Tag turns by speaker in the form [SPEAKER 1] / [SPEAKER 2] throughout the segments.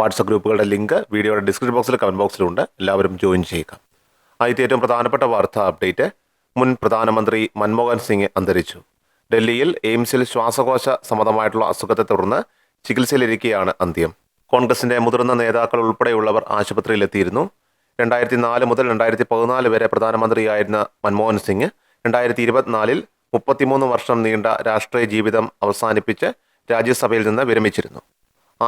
[SPEAKER 1] WhatsApp ഗ്രൂപ്പുകളുടെ link വീഡിയോയുടെ description ബോക്സിൽ കമന്റ് ബോക്സിലുണ്ട് എല്ലാവരും ജോയിൻ ചെയ്യുക. ആദ്യത്തെ ഏറ്റവും പ്രധാനപ്പെട്ട വാർത്താ അപ്ഡേറ്റ് മുൻ പ്രധാനമന്ത്രി മൻമോഹൻ സിംഗ് അന്തരിച്ചു. ഡൽഹിയിൽ എയിംസിൽ ശ്വാസകോശ സംബന്ധമായിട്ടുള്ള അസുഖത്തെ തുടർന്ന് ചികിത്സയിലിരിക്കെയാണ് അന്ത്യം. കോൺഗ്രസിന്റെ മുതിർന്ന നേതാക്കൾ ഉൾപ്പെടെയുള്ളവർ ആശുപത്രിയിലെത്തിയിരുന്നു. രണ്ടായിരത്തി നാല് മുതൽ രണ്ടായിരത്തി പതിനാല് വരെ പ്രധാനമന്ത്രിയായിരുന്ന മൻമോഹൻ സിംഗ് രണ്ടായിരത്തി ഇരുപത്തിനാലിൽ മുപ്പത്തിമൂന്ന് വർഷം നീണ്ട രാഷ്ട്രീയ ജീവിതം അവസാനിപ്പിച്ച് രാജ്യസഭയിൽ നിന്ന് വിരമിച്ചിരുന്നു.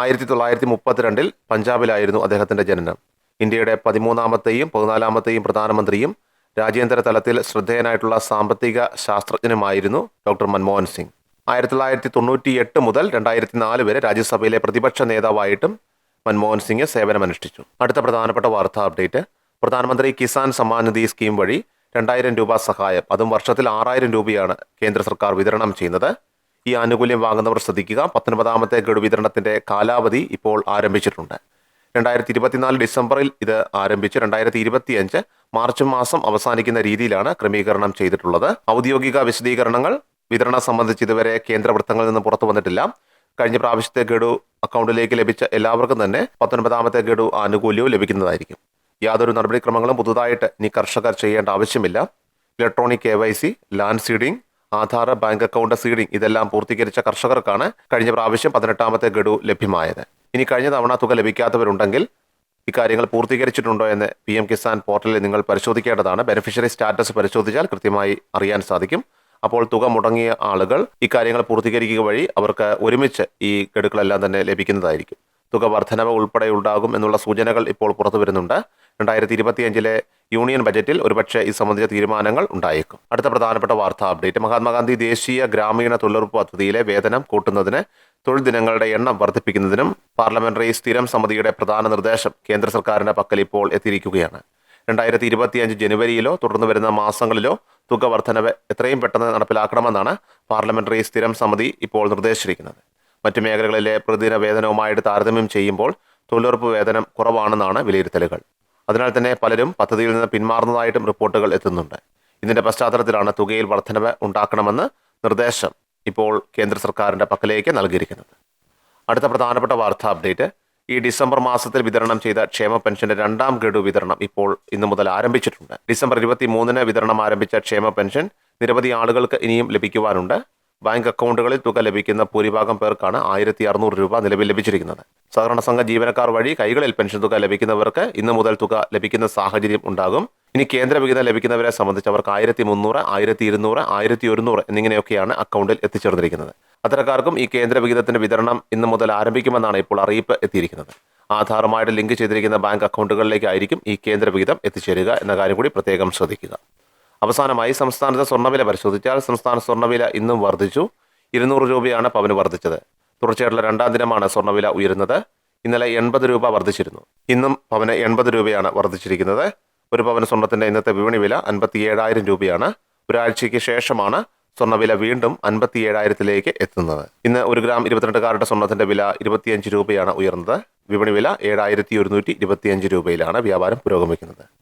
[SPEAKER 1] ആയിരത്തി തൊള്ളായിരത്തി മുപ്പത്തിരണ്ടിൽ പഞ്ചാബിലായിരുന്നു അദ്ദേഹത്തിന്റെ ജനനം. ഇന്ത്യയുടെ പതിമൂന്നാമത്തെയും പതിനാലാമത്തെയും പ്രധാനമന്ത്രിയും രാജ്യാന്തര തലത്തിൽ ശ്രദ്ധേയനായിട്ടുള്ള സാമ്പത്തിക ശാസ്ത്രജ്ഞനുമായിരുന്നു ഡോക്ടർ മൻമോഹൻ സിംഗ്. ആയിരത്തി തൊള്ളായിരത്തി തൊണ്ണൂറ്റി എട്ട് മുതൽ രണ്ടായിരത്തി നാല് വരെ രാജ്യസഭയിലെ പ്രതിപക്ഷ നേതാവായിട്ടും മൻമോഹൻ സിംഗ് സേവനമനുഷ്ഠിച്ചു. അടുത്ത പ്രധാനപ്പെട്ട വാർത്താ അപ്ഡേറ്റ് പ്രധാനമന്ത്രി കിസാൻ സമ്മാൻ നിധി സ്കീം വഴി രണ്ടായിരം രൂപ സഹായം. അതും വർഷത്തിൽ ആറായിരം രൂപയാണ് കേന്ദ്ര സർക്കാർ വിതരണം ചെയ്യുന്നത്. ഈ ആനുകൂല്യം വാങ്ങുന്നവർ ശ്രദ്ധിക്കുക. പത്തൊൻപതാമത്തെ ഗഡു വിതരണത്തിന്റെ കാലാവധി ഇപ്പോൾ ആരംഭിച്ചിട്ടുണ്ട്. രണ്ടായിരത്തി ഇരുപത്തിനാല് ഡിസംബറിൽ ഇത് ആരംഭിച്ച്. രണ്ടായിരത്തി ഇരുപത്തിയഞ്ച് മാർച്ച് മാസം അവസാനിക്കുന്ന രീതിയിലാണ് ക്രമീകരണം ചെയ്തിട്ടുള്ളത്. ഔദ്യോഗിക വിശദീകരണങ്ങൾ വിതരണം സംബന്ധിച്ച് ഇതുവരെ കേന്ദ്ര വൃത്തങ്ങളിൽ നിന്ന് പുറത്തു വന്നിട്ടില്ല. കഴിഞ്ഞ പ്രാവശ്യത്തെ ഗഡു അക്കൗണ്ടിലേക്ക് ലഭിച്ച എല്ലാവർക്കും തന്നെ പത്തൊൻപതാമത്തെ ഗഡു ആനുകൂല്യവും ലഭിക്കുന്നതായിരിക്കും. യാതൊരു നടപടിക്രമങ്ങളും പുതുതായിട്ട് ഇനി കർഷകർ ചെയ്യേണ്ട ആവശ്യമില്ല. Electronic K Y C land seeding Aadhaar bank account seeding ഇതെല്ലാം പൂർത്തീകരിച്ച കർഷകർക്കാണ് കഴിഞ്ഞ പ്രാവശ്യം പതിനെട്ടാമത്തെ ഗഡു ലഭ്യമായത്. ഇനി കഴിഞ്ഞ തവണ തുക ലഭിക്കാത്തവരുണ്ടെങ്കിൽ ഇക്കാര്യങ്ങൾ പൂർത്തീകരിച്ചിട്ടുണ്ടോ എന്ന് പി എം കിസാൻ പോർട്ടലിൽ നിങ്ങൾ പരിശോധിക്കേണ്ടതാണ്. ബെനിഫിഷ്യറി സ്റ്റാറ്റസ് പരിശോധിച്ചാൽ കൃത്യമായി അറിയാൻ സാധിക്കും. അപ്പോൾ തുക മുടങ്ങിയ ആളുകൾ ഇക്കാര്യങ്ങൾ പൂർത്തീകരിക്കുക വഴി അവർക്ക് ഒരുമിച്ച് ഈ ഗഡുക്കളെല്ലാം തന്നെ ലഭിക്കുന്നതായിരിക്കും. തുക വർധനവ് ഉൾപ്പെടെ ഉണ്ടാകും എന്നുള്ള സൂചനകൾ ഇപ്പോൾ പുറത്തു വരുന്നുണ്ട്. രണ്ടായിരത്തി ഇരുപത്തിയഞ്ചിലെ യൂണിയൻ ബജറ്റിൽ ഒരുപക്ഷെ ഇത് സംബന്ധിച്ച തീരുമാനങ്ങൾ ഉണ്ടായേക്കും. അടുത്ത പ്രധാനപ്പെട്ട വാർത്താ അപ്ഡേറ്റ്. മഹാത്മാഗാന്ധി ദേശീയ ഗ്രാമീണ തൊഴിലുറപ്പ് പദ്ധതിയിലെ വേതനം കൂട്ടുന്നതിന് തൊഴിൽ ദിനങ്ങളുടെ എണ്ണം വർദ്ധിപ്പിക്കുന്നതിനും പാർലമെന്ററി സ്ഥിരം സമിതിയുടെ പ്രധാന നിർദ്ദേശം കേന്ദ്ര സർക്കാരിന്റെ പക്കൽ ഇപ്പോൾ എത്തിയിരിക്കുകയാണ്. രണ്ടായിരത്തി ഇരുപത്തിയഞ്ച് ജനുവരിയിലോ തുടർന്ന് വരുന്ന മാസങ്ങളിലോ തുക വർധനവ് എത്രയും പെട്ടെന്ന് നടപ്പിലാക്കണമെന്നാണ് പാർലമെന്ററി സ്ഥിരം സമിതി ഇപ്പോൾ നിർദ്ദേശിച്ചിരിക്കുന്നത്. മറ്റു മേഖലകളിലെ പ്രതിദിന വേതനവുമായിട്ട് താരതമ്യം ചെയ്യുമ്പോൾ തൊഴിലുറപ്പ് വേതനം കുറവാണെന്നാണ് വിലയിരുത്തലുകൾ. അതിനാൽ തന്നെ പലരും പദ്ധതിയിൽ നിന്ന് പിന്മാറുന്നതായിട്ടും റിപ്പോർട്ടുകൾ എത്തുന്നുണ്ട്. ഇതിന്റെ പശ്ചാത്തലത്തിലാണ് തുകയിൽ വർധനവ് ഉണ്ടാക്കണമെന്ന് നിർദ്ദേശം ഇപ്പോൾ കേന്ദ്ര സർക്കാരിന്റെ പക്കലേക്ക് നൽകിയിരിക്കുന്നത്. അടുത്ത പ്രധാനപ്പെട്ട വാർത്താ അപ്ഡേറ്റ്. ഈ ഡിസംബർ മാസത്തിൽ വിതരണം ചെയ്ത ക്ഷേമ പെൻഷന്റെ രണ്ടാം ഗഡു വിതരണം ഇപ്പോൾ ഇന്നു മുതൽ ആരംഭിച്ചിട്ടുണ്ട്. ഡിസംബർ ഇരുപത്തി മൂന്നിന് വിതരണം ആരംഭിച്ച ക്ഷേമ പെൻഷൻ നിരവധി ആളുകൾക്ക് ഇനിയും ലഭിക്കുവാനുണ്ട്. ബാങ്ക് അക്കൗണ്ടുകളിൽ തുക ലഭിക്കുന്ന ഭൂരിഭാഗം പേർക്കാണ് ആയിരത്തി അറുന്നൂറ് രൂപ നിലവിൽ ലഭിച്ചിരിക്കുന്നത്. സഹകരണ സംഘ ജീവനക്കാർ വഴി കൈകളിൽ പെൻഷൻ തുക ലഭിക്കുന്നവർക്ക് ഇന്ന് മുതൽ തുക ലഭിക്കുന്ന സാഹചര്യം ഉണ്ടാകും. ഇനി കേന്ദ്ര വിഹിതം ലഭിക്കുന്നവരെ സംബന്ധിച്ച് അവർക്ക് ആയിരത്തി മുന്നൂറ് ആയിരത്തി ഇരുന്നൂറ് ആയിരത്തി ഒരുന്നൂറ് എന്നിങ്ങനെയൊക്കെയാണ് അക്കൗണ്ടിൽ എത്തിച്ചേർന്നിരിക്കുന്നത്. അത്തരക്കാർക്കും ഈ കേന്ദ്ര വിഹിതത്തിന്റെ വിതരണം ഇന്ന് മുതൽ ആരംഭിക്കുമെന്നാണ് ഇപ്പോൾ അറിയിപ്പ് എത്തിയിരിക്കുന്നത്. ആധാറുമായിട്ട് ലിങ്ക് ചെയ്തിരിക്കുന്ന ബാങ്ക് അക്കൗണ്ടുകളിലേക്കായിരിക്കും ഈ കേന്ദ്ര വിഹിതം എത്തിച്ചേരുക എന്ന കാര്യം കൂടി പ്രത്യേകം ശ്രദ്ധിക്കുക. അവസാനമായി സംസ്ഥാനത്തെ സ്വർണവില പരിശോധിച്ചാൽ സംസ്ഥാന സ്വർണവില ഇന്നും വർദ്ധിച്ചു. ഇരുന്നൂറ് രൂപയാണ് പവന് വർദ്ധിച്ചത്. തുടർച്ചയായിട്ടുള്ള രണ്ടാം ദിനമാണ് സ്വർണവില ഉയരുന്നത്. ഇന്നലെ എൺപത് രൂപ വർദ്ധിച്ചിരുന്നു. ഇന്നും പവന് എൺപത് രൂപയാണ് വർദ്ധിച്ചിരിക്കുന്നത്. ഒരു പവന് സ്വർണത്തിന്റെ ഇന്നത്തെ വിപണി വില അൻപത്തി ഏഴായിരം രൂപയാണ്. ഒരാഴ്ചയ്ക്ക് ശേഷമാണ് സ്വർണവില വീണ്ടും അൻപത്തി ഏഴായിരത്തിലേക്ക് എത്തുന്നത്. ഇന്ന് ഒരു ഗ്രാം ഇരുപത്തിരണ്ട് കാരുടെ സ്വർണത്തിന്റെ വില ഇരുപത്തിയഞ്ച് രൂപയാണ് ഉയർന്നത്. വിപണി വില ഏഴായിരത്തി ഒരുന്നൂറ്റി ഇരുപത്തിയഞ്ച് രൂപയിലാണ് വ്യാപാരം പുരോഗമിക്കുന്നത്.